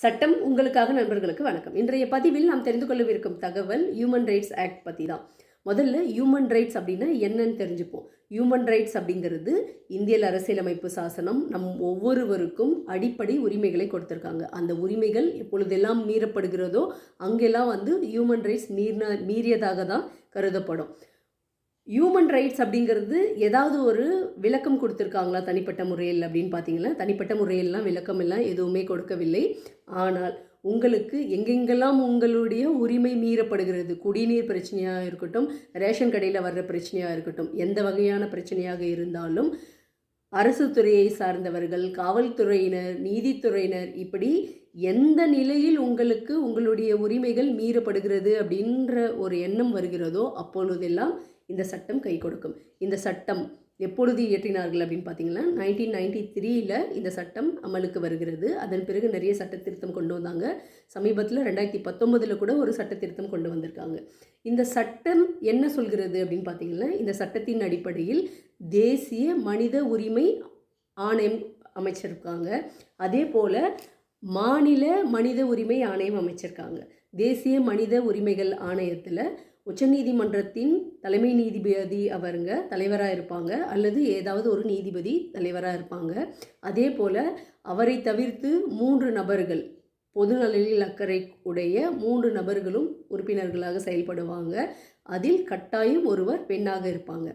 சட்டம் உங்களுக்காக நண்பர்களுக்கு வணக்கம். இன்றைய பதிவில் நாம் தெரிந்து கொள்ளவிருக்கும் தகவல் ஹியூமன் ரைட்ஸ் ஆக்ட் பற்றி தான் முதல்ல ஹியூமன் ரைட்ஸ் அப்படின்னா என்னன்னு தெரிஞ்சுப்போம். ஹியூமன் ரைட்ஸ் அப்படிங்கிறது இந்திய அரசியலமைப்பு சாசனம் நம் ஒவ்வொருவருக்கும் அடிப்படை உரிமைகளை கொடுத்துருக்காங்க. அந்த உரிமைகள் எப்பொழுதெல்லாம் மீறப்படுகிறதோ அங்கெல்லாம் வந்து ஹியூமன் ரைட்ஸ் மீறின மீறியதாக தான் கருதப்படும். ஹியூமன் ரைட்ஸ் அப்படிங்கிறது ஏதாவது ஒரு விளக்கம் கொடுத்துருக்காங்களா தனிப்பட்ட முறையில் அப்படின்னு பார்த்தீங்கன்னா தனிப்பட்ட முறையெல்லாம் விளக்கம் எல்லாம் எதுவுமே கொடுக்கவில்லை. ஆனால் உங்களுக்கு எங்கெங்கெல்லாம் உங்களுடைய உரிமை மீறப்படுகிறது குடிநீர் பிரச்சனையாக இருக்கட்டும் ரேஷன் கடையில் வர்ற பிரச்சனையாக இருக்கட்டும் எந்த வகையான பிரச்சனையாக இருந்தாலும் அரசு துறையை சார்ந்தவர்கள் காவல்துறையினர் நீதித்துறையினர் இப்படி எந்த நிலையில் உங்களுக்கு உங்களுடைய உரிமைகள் மீறப்படுகிறது அப்படின்ற ஒரு எண்ணம் வருகிறதோ அப்பொழுதெல்லாம் இந்த சட்டம் கை கொடுக்கும். இந்த சட்டம் எப்பொழுது இயற்றினார்கள் அப்படின்னு பார்த்தீங்கன்னா நைன்டீன் நைன்டி த்ரீயில் இந்த சட்டம் அமலுக்கு வருகிறது. அதன் பிறகு நிறைய சட்ட திருத்தம் கொண்டு வந்தாங்க. சமீபத்தில் ரெண்டாயிரத்தி பத்தொன்பதில் கூட ஒரு சட்ட திருத்தம் கொண்டு வந்திருக்காங்க. இந்த சட்டம் என்ன சொல்கிறது அப்படின்னு பார்த்தீங்கன்னா இந்த சட்டத்தின் அடிப்படையில் தேசிய மனித உரிமை ஆணையம் அமைச்சிருக்காங்க. அதே போல் மாநில மனித உரிமை ஆணையம் அமைச்சிருக்காங்க. தேசிய மனித உரிமைகள் ஆணையத்தில் உச்சநீதிமன்றத்தின் தலைமை நீதிபதி அவருங்க தலைவராக இருப்பாங்க. அல்லது ஏதாவது ஒரு நீதிபதி தலைவராக இருப்பாங்க. அதே போல் அவரை தவிர்த்து மூன்று நபர்கள் பொதுநலனில் அக்கறை உடைய மூன்று நபர்களும் உறுப்பினர்களாக செயல்படுவாங்க. அதில் கட்டாயம் ஒருவர் பெண்ணாக இருப்பாங்க.